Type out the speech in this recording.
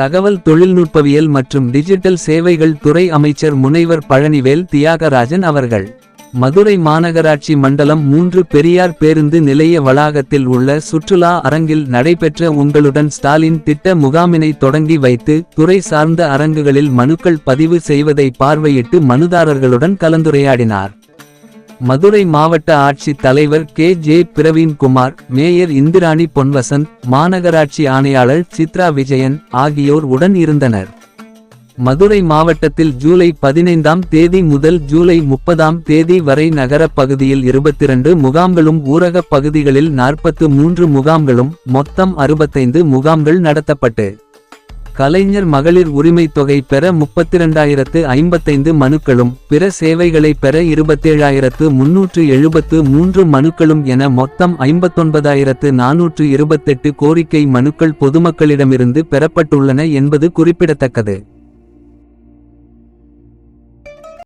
தகவல் தொழில்நுட்பவியல் மற்றும் டிஜிட்டல் சேவைகள் துறை அமைச்சர் முனைவர் பழனிவேல் தியாகராஜன் அவர்கள். மதுரை மாநகராட்சி மண்டலம் மூன்று பெரியார் பேருந்து நிலைய வளாகத்தில் உள்ள சுற்றுலா அரங்கில் நடைபெற்ற உங்களுடன் ஸ்டாலின் திட்ட முகாமினை தொடங்கி வைத்து துறை சார்ந்த அரங்குகளில் மனுக்கள் பதிவு செய்வதை பார்வையிட்டு மனுதாரர்களுடன் கலந்துரையாடினார். மதுரை மாவட்ட ஆட்சித் தலைவர் K. J. Praveenkumar mayor Indrani Ponvasanth மாநகராட்சி ஆணையாளர் சித்ரா விஜயன் ஆகியோர் உடன் இருந்தனர். மதுரை மாவட்டத்தில் ஜூலை பதினைந்தாம் தேதி முதல் ஜூலை முப்பதாம் தேதி வரை நகரப் பகுதியில் இருபத்திரண்டு முகாம்களும் ஊரகப் பகுதிகளில் நாற்பத்து மூன்று முகாம்களும் மொத்தம் அறுபத்தைந்து முகாம்கள் நடத்தப்பட்டு கலைஞர் மகளிர் உரிமைத் தொகை பெற முப்பத்திரண்டாயிரத்து ஐம்பத்தைந்து மனுக்களும் பிற சேவைகளை பெற இருபத்தேழாயிரத்து முன்னூற்று எழுபத்து மூன்று மனுக்களும் என மொத்தம் ஐம்பத்தொன்பதாயிரத்து நானூற்று இருபத்தெட்டு கோரிக்கை மனுக்கள் பொதுமக்களிடமிருந்து பெறப்பட்டுள்ளன என்பது குறிப்பிடத்தக்கது.